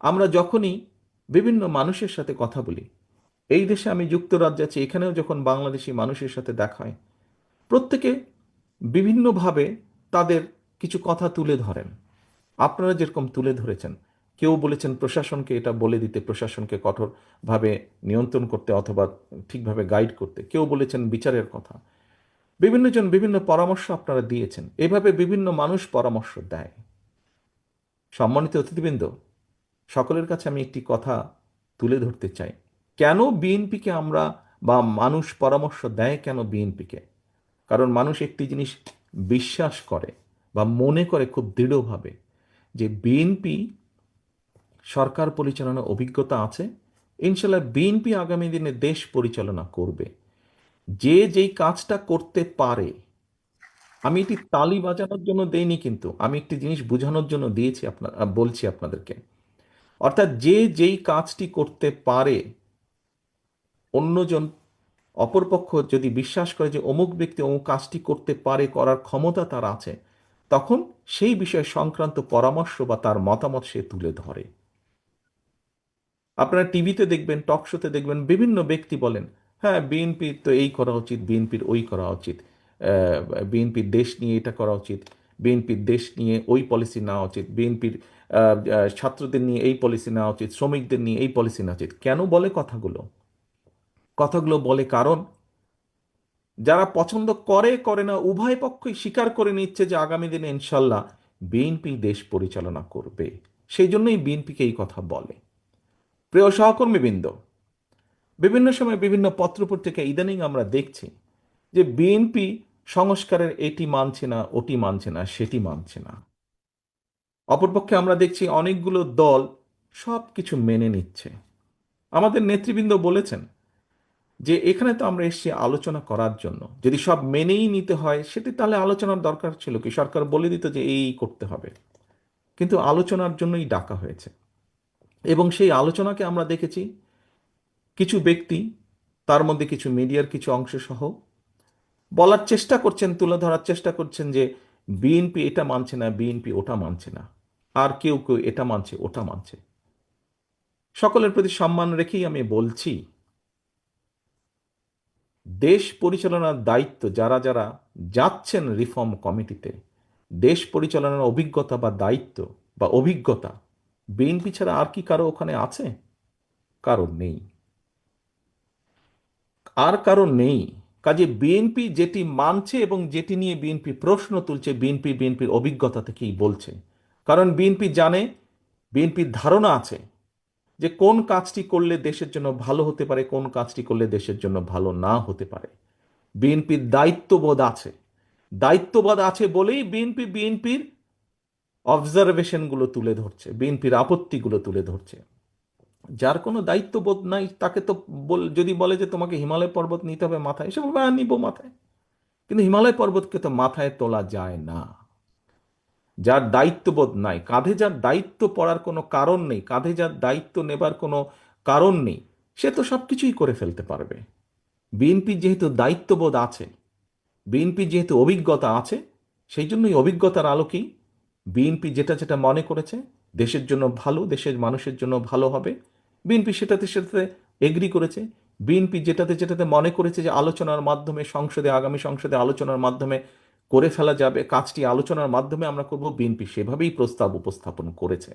আমরা যখনই বিভিন্ন মানুষের সাথে কথা বলি, এই দেশে আমি যুক্তরাজ্যে আছি, এখানেও যখন বাংলাদেশি মানুষের সাথে দেখা হয়, প্রত্যেকে বিভিন্নভাবে তাদের কিছু কথা তুলে ধরেন। আপনারা যেরকম তুলে ধরেছেন, কেউ বলেছেন প্রশাসনকে এটা বলে দিতে, প্রশাসনকে কঠোরভাবে নিয়ন্ত্রণ করতে অথবা ঠিকভাবে গাইড করতে, কেউ বলেছেন বিচারের কথা। বিভিন্নজন বিভিন্ন পরামর্শ আপনারা দিয়েছেন, এভাবে বিভিন্ন মানুষ পরামর্শ দেয়। সম্মানিত অতিথিবৃন্দ সকলের কাছে আমি একটি কথা তুলে ধরতে চাই। কেন বিএনপিকে আমরা বা মানুষ পরামর্শ দেয় কেন বিএনপিকে? কারণ মানুষ একটি জিনিস বিশ্বাস করে বা মনে করে খুব দৃঢ়ভাবে যে বিএনপি সরকার পরিচালনার অভিজ্ঞতা আছে। ইনশাল্লাহ বিএনপি আগামী দিনে দেশ পরিচালনা করবে। যে যেই কাজটা করতে পারে, আমি এটি তালি বাজানোর জন্য দেইনি কিন্তু, আমি একটি জিনিস বোঝানোর জন্য দিয়েছি আপনার, বলছি আপনাদেরকে। অর্থাৎ যে যেই কাজটি করতে পারে, অন্যজন অপরপক্ষ যদি বিশ্বাস করে যে অমুক ব্যক্তি অমুক কাজটি করতে পারে, করার ক্ষমতা তার আছে, তখন সেই বিষয় সংক্রান্ত পরামর্শ বা তার মতামত সে তুলে ধরে। আপনারা টিভিতে দেখবেন, টক শোতে দেখবেন, বিভিন্ন ব্যক্তি বলেন হ্যাঁ বিএনপির তো এই করা উচিত, বিএনপির ওই করা উচিত বিএনপির দেশ নিয়ে এটা করা উচিত। বিএনপির দেশ নিয়ে ওই পলিসি নেওয়া উচিত, বিএনপির ছাত্রদের নিয়ে এই পলিসি নেওয়া উচিত, শ্রমিকদের নিয়ে এই পলিসি নেওয়া উচিত। কেন বলে কথাগুলো? কথাগুলো বলে কারণ, যারা পছন্দ করে করে না, উভয় পক্ষই স্বীকার করে নিচ্ছে যে আগামী দিনে ইনশাল্লাহ বিএনপি দেশ পরিচালনা করবে। সেই জন্যই বিএনপিকে এই কথা বলে। প্রিয় সহকর্মীবৃন্দ, বিভিন্ন সময় বিভিন্ন পত্রপত্রিকা ইদানিং আমরা দেখছি যে বিএনপি সংস্কারের এটি মানছে না, ওটি মানছে না, সেটি মানছে না। অপরপক্ষে আমরা দেখছি অনেকগুলো দল সব কিছু মেনে নিচ্ছে। আমাদের নেতৃবৃন্দ বলেছেন যে এখানে তো আমরা এসেছি আলোচনা করার জন্য। যদি সব মেনেই নিতে হয়, সেটি তাহলে আলোচনার দরকার ছিল কি? সরকার বলে দিত যে এই করতে হবে। কিন্তু আলোচনার জন্যই ডাকা হয়েছে। এবং সেই আলোচনাকে আমরা দেখেছি। কিছু ব্যক্তি, তার মধ্যে কিছু মিডিয়ার কিছু অংশ সহ বলার চেষ্টা করছেন, তুলে ধরার চেষ্টা করছেন যে বিএনপি এটা মানছে না, বিএনপি ওটা মানছে না। আর কেউ কেউ এটা মানছে, ওটা মানছে। সকলের প্রতি সম্মান রেখেই আমি বলছি, দেশ পরিচালনার দায়িত্ব যারা যারা যাচ্ছেন রিফর্ম কমিটিতে, দেশ পরিচালনার অভিজ্ঞতা বা দায়িত্ব বা অভিজ্ঞতা, বিএনপি ছাড়া আর কি কারও ওখানে আছে? কারও নেই। আর কারও নেই। কাজে বিএনপি যেটি মানছে এবং যেটি নিয়ে বিএনপি প্রশ্ন তুলছে বিএনপি বিএনপির অভিজ্ঞতা থেকেই বলছে কারণ বিএনপি জানে বিএনপির ধারণা আছে যে কোন কাজটি করলে দেশের জন্য ভালো হতে পারে কোন কাজটি করলে দেশের জন্য ভালো না হতে পারে বিএনপির দায়িত্ববোধ আছে দায়িত্ববোধ আছে বলেই বিএনপি বিএনপির অবজারভেশনগুলো তুলে ধরছে বিএনপির আপত্তিগুলো তুলে ধরছে যার কোনো দায়িত্ববোধ নাই তাকে তো বল যদি বলে যে তোমাকে হিমালয় পর্বত নিতে হবে মাথায় সে বলবে "হ্যাঁ, নিব মাথায়। কিন্তু হিমালয় পর্বতকে তো মাথায় তোলা যায় না। যার দায়িত্ববোধ নাই কাঁধে যার দায়িত্ব পড়ার কোনো কারণ নেই কাঁধে যার দায়িত্ব নেবার কোনো কারণ নেই সে তো সব কিছুই করে ফেলতে পারবে। বিএনপির যেহেতু দায়িত্ববোধ আছে বিএনপির যেহেতু অভিজ্ঞতা আছে সেই জন্যই অভিজ্ঞতার আলোকেই বিএনপি যেটা যেটা মনে করেছে দেশের জন্য ভালো, দেশের মানুষের জন্য ভালো হবে। বিএনপি সেটাতে সেটাতে এগ্রি করেছে। বিএনপি যেটাতে যেটাতে মনে করেছে যে আলোচনার মাধ্যমে সংসদে, আগামী সংসদে আলোচনার মাধ্যমে করে ফেলা যাবে, কাজটি আলোচনার মাধ্যমে আমরা করব বিএনপি সেভাবেই প্রস্তাব উপস্থাপন করেছে।